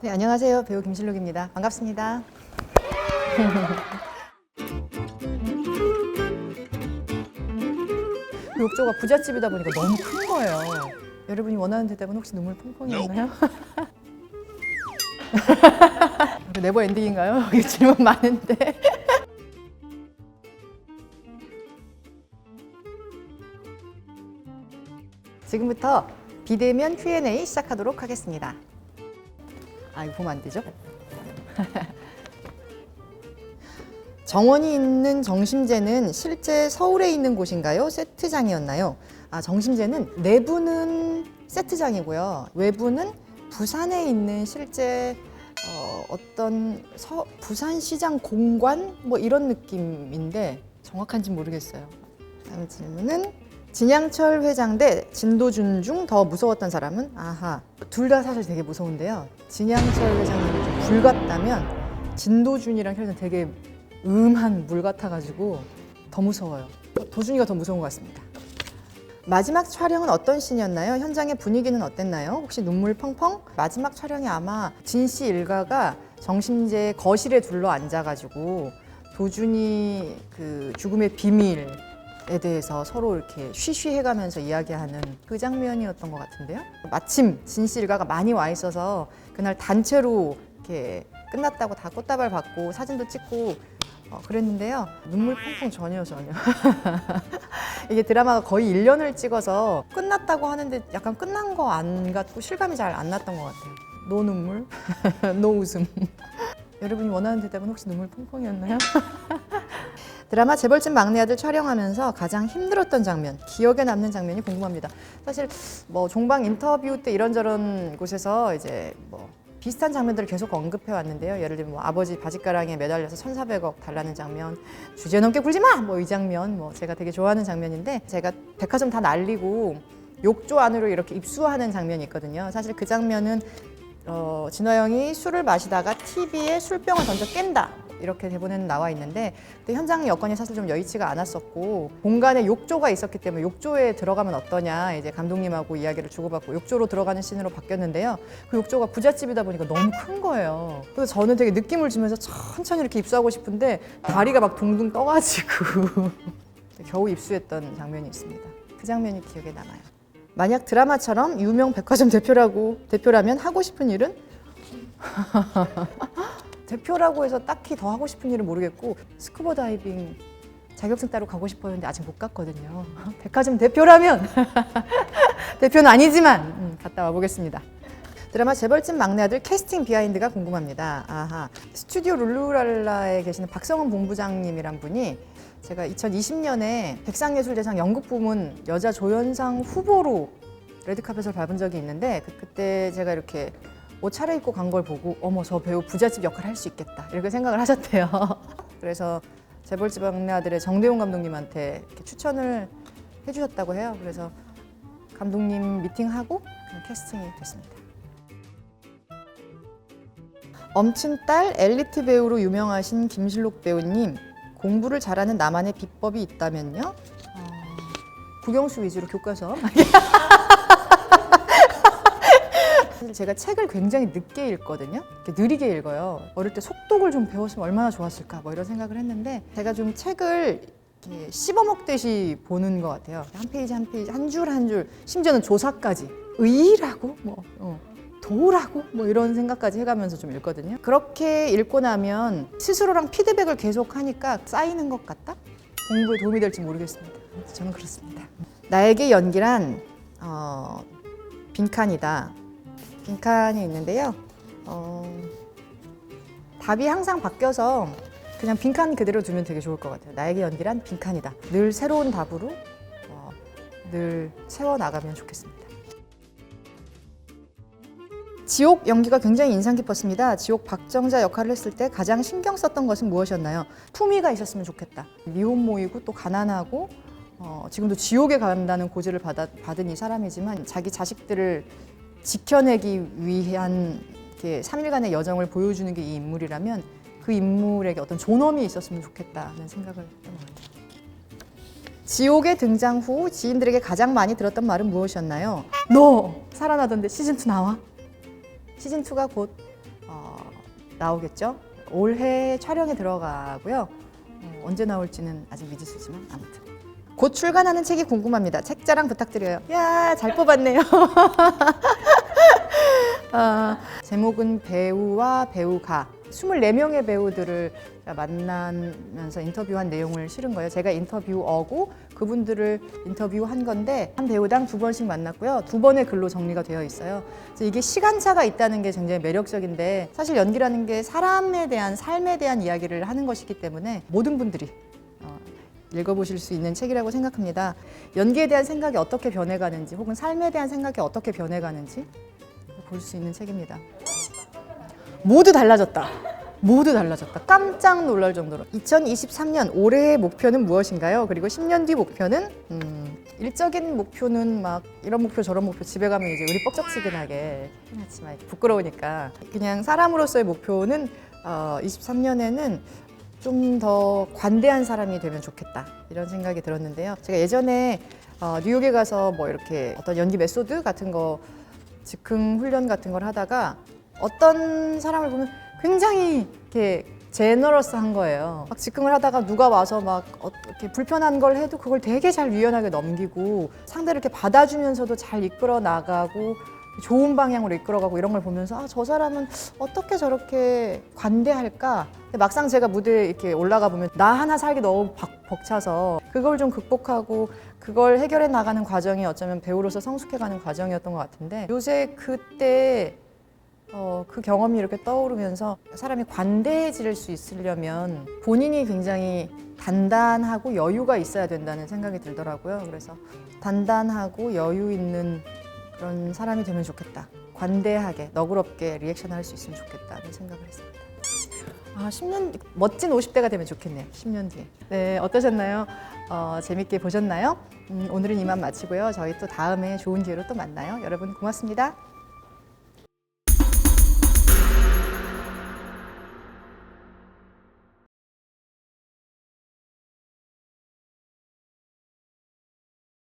네, 안녕하세요. 배우 김실록입니다. 반갑습니다. 욕조가 부잣집이다 보니까 너무 큰 거예요. 여러분이 원하는 대답은 혹시 눈물 펑펑이었나요? 네버 엔딩인가요? 여기 질문 많은데. 지금부터 비대면 Q&A 시작하도록 하겠습니다. 아, 이거 보면 안 되죠? 정원이 있는 정심제는 실제 서울에 있는 곳인가요? 세트장이었나요? 아, 정심제는 내부는 세트장이고요. 외부는 부산에 있는 실제 어, 어떤 서, 부산시장 공관 뭐 이런 느낌인데 정확한지 모르겠어요. 다음 질문은 진양철 회장 대 진도준 중 더 무서웠던 사람은 아하 둘 다 사실 되게 무서운데요. 진양철 회장님이 좀 불 같다면 진도준이랑 혈전 되게 음한 물 같아가지고 더 무서워요. 도준이가 더 무서운 것 같습니다. 마지막 촬영은 어떤 씬이었나요? 현장의 분위기는 어땠나요? 혹시 눈물 펑펑? 마지막 촬영이 아마 진 씨 일가가 정심제 거실에 둘러 앉아가지고 도준이 그 죽음의 비밀 에 대해서 서로 이렇게 쉬쉬해가면서 이야기하는 그 장면이었던 것 같은데요. 마침 진씨 일가가 많이 와 있어서 그날 단체로 이렇게 끝났다고 다 꽃다발 받고 사진도 찍고 어, 그랬는데요. 눈물 펑펑 전혀 전혀. 이게 드라마가 거의 1년을 찍어서 끝났다고 하는데 약간 끝난 거 안 같고 실감이 잘 안 났던 것 같아요. 노 눈물, 노 웃음. 여러분이 원하는 대답은 혹시 눈물 펑펑이었나요? 드라마 재벌집 막내 아들 촬영하면서 가장 힘들었던 장면, 기억에 남는 장면이 궁금합니다. 사실 뭐 종방 인터뷰 때 이런저런 곳에서 이제 뭐 비슷한 장면들을 계속 언급해 왔는데요. 예를 들면 뭐 아버지 바지가랑에 매달려서 1,400억 달라는 장면, 주제 넘게 굴지 마! 뭐 이 장면, 뭐 제가 되게 좋아하는 장면인데 제가 백화점 다 날리고 욕조 안으로 이렇게 입수하는 장면이 있거든요. 사실 그 장면은 어, 진화영이 술을 마시다가 TV에 술병을 던져 깬다. 이렇게 대본에는 나와 있는데 근데 현장 여건이 사실 좀 여의치가 않았었고 공간에 욕조가 있었기 때문에 욕조에 들어가면 어떠냐 이제 감독님하고 이야기를 주고받고 욕조로 들어가는 씬으로 바뀌었는데요. 그 욕조가 부잣집이다 보니까 너무 큰 거예요. 그래서 저는 되게 느낌을 주면서 천천히 이렇게 입수하고 싶은데 다리가 막 둥둥 떠가지고 겨우 입수했던 장면이 있습니다. 그 장면이 기억에 남아요. 만약 드라마처럼 유명 백화점 대표라고 대표라면 하고 싶은 일은 대표라고 해서 딱히 더 하고 싶은 일은 모르겠고 스쿠버 다이빙 자격증 따로 가고 싶었는데 아직 못 갔거든요. 백화점 대표라면 대표는 아니지만 음, 갔다 와 보겠습니다. 드라마 재벌집 막내 아들 캐스팅 비하인드가 궁금합니다. 아하. 스튜디오 룰루랄라에 계시는 박성원 본부장님이란 분이 제가 2020년에 백상예술대상 연극 부문 여자 조연상 후보로 레드카펫을 밟은 적이 있는데 그, 그때 제가 이렇게 옷 차려입고 간 걸 보고 어머 저 배우 부잣집 역할 할 수 있겠다 이렇게 생각을 하셨대요. 그래서 재벌집 막내 아들의 정대용 감독님한테 이렇게 추천을 해주셨다고 해요. 그래서 감독님 미팅하고 캐스팅이 됐습니다. 엄친딸 엘리트 배우로 유명하신 김실록 배우님 공부를 잘하는 나만의 비법이 있다면요? 어, 국영수 위주로 교과서 사실 제가 책을 굉장히 늦게 읽거든요. 느리게 읽어요. 어릴 때 속독을 좀 배웠으면 얼마나 좋았을까 뭐 이런 생각을 했는데 제가 좀 책을 이렇게 씹어먹듯이 보는 것 같아요. 한 페이지 한 페이지 한 줄 한 줄 심지어는 조사까지 의라고 뭐 어, 도라고 뭐 이런 생각까지 해가면서 좀 읽거든요. 그렇게 읽고 나면 스스로랑 피드백을 계속 하니까 쌓이는 것 같다. 공부에 도움이 될지 모르겠습니다. 저는 그렇습니다. 나에게 연기란 어, 빈칸이다. 빈칸이 있는데요. 어, 답이 항상 바뀌어서 그냥 빈칸 그대로 두면 되게 좋을 것 같아요. 나에게 연기란 빈칸이다. 늘 새로운 답으로 어, 늘 채워 나가면 좋겠습니다. 지옥 연기가 굉장히 인상 깊었습니다. 지옥 박정자 역할을 했을 때 가장 신경 썼던 것은 무엇이었나요? 품위가 있었으면 좋겠다. 미혼모이고 또 가난하고 어, 지금도 지옥에 간다는 고지를 받아, 받은 이 사람이지만 자기 자식들을 지켜내기 위한 이렇게 3일간의 여정을 보여주는 게 이 인물이라면 그 인물에게 어떤 존엄이 있었으면 좋겠다는 생각을 했던 것 같아요. 지옥의 등장 후 지인들에게 가장 많이 들었던 말은 무엇이었나요? 너 살아나던데 시즌 2 나와? 시즌 2가 곧 나오겠죠. 올해 촬영에 들어가고요. 어, 언제 나올지는 아직 미지수지만 아무튼 곧 출간하는 책이 궁금합니다. 책 자랑 부탁드려요. 야, 잘 뽑았네요. 아, 제목은 배우와 배우가 24명의 배우들을 만나면서 인터뷰한 내용을 실은 거예요. 제가 인터뷰어고 그분들을 인터뷰한 건데 한 배우당 두 번씩 만났고요. 두 번의 글로 정리가 되어 있어요. 그래서 이게 시간차가 있다는 게 굉장히 매력적인데 사실 연기라는 게 사람에 대한 삶에 대한 이야기를 하는 것이기 때문에 모든 분들이 어, 읽어보실 수 있는 책이라고 생각합니다. 연기에 대한 생각이 어떻게 변해가는지 혹은 삶에 대한 생각이 어떻게 변해가는지 볼 수 있는 책입니다. 모두 달라졌다. 모두 달라졌다. 깜짝 놀랄 정도로. 2023년 올해의 목표는 무엇인가요? 그리고 10년 뒤 목표는 음, 일적인 목표는 막 이런 목표 저런 목표 집에 가면 이제 우리 뻑적지근하게 해놨지만 부끄러우니까 그냥 사람으로서의 목표는 어, 23년에는 좀 더 관대한 사람이 되면 좋겠다 이런 생각이 들었는데요. 제가 예전에 어, 뉴욕에 가서 뭐 이렇게 어떤 연기 메소드 같은 거 즉흥 훈련 같은 걸 하다가 어떤 사람을 보면 굉장히 이렇게 제너러스한 거예요. 막 즉흥을 하다가 누가 와서 막 어떻게 불편한 걸 해도 그걸 되게 잘 유연하게 넘기고 상대를 이렇게 받아주면서도 잘 이끌어 나가고 좋은 방향으로 이끌어가고 이런 걸 보면서 아, 저 사람은 어떻게 저렇게 관대할까? 근데 막상 제가 무대에 이렇게 올라가 보면 나 하나 살기 너무 박- 벅차서 그걸 좀 극복하고 그걸 해결해 나가는 과정이 어쩌면 배우로서 성숙해가는 과정이었던 것 같은데 요새 그때 어, 그 경험이 이렇게 떠오르면서 사람이 관대해질 수 있으려면 본인이 굉장히 단단하고 여유가 있어야 된다는 생각이 들더라고요. 그래서 단단하고 여유 있는 그런 사람이 되면 좋겠다. 관대하게, 너그럽게 리액션 할수 있으면 좋겠다는 생각을 했습니다. 아, 10년, 멋진 50대가 되면 좋겠네요. 10년 뒤에. 네, 어떠셨나요? 어, 재밌게 보셨나요? 음, 오늘은 이만 마치고요. 저희 또 다음에 좋은 기회로 또 만나요. 여러분 고맙습니다.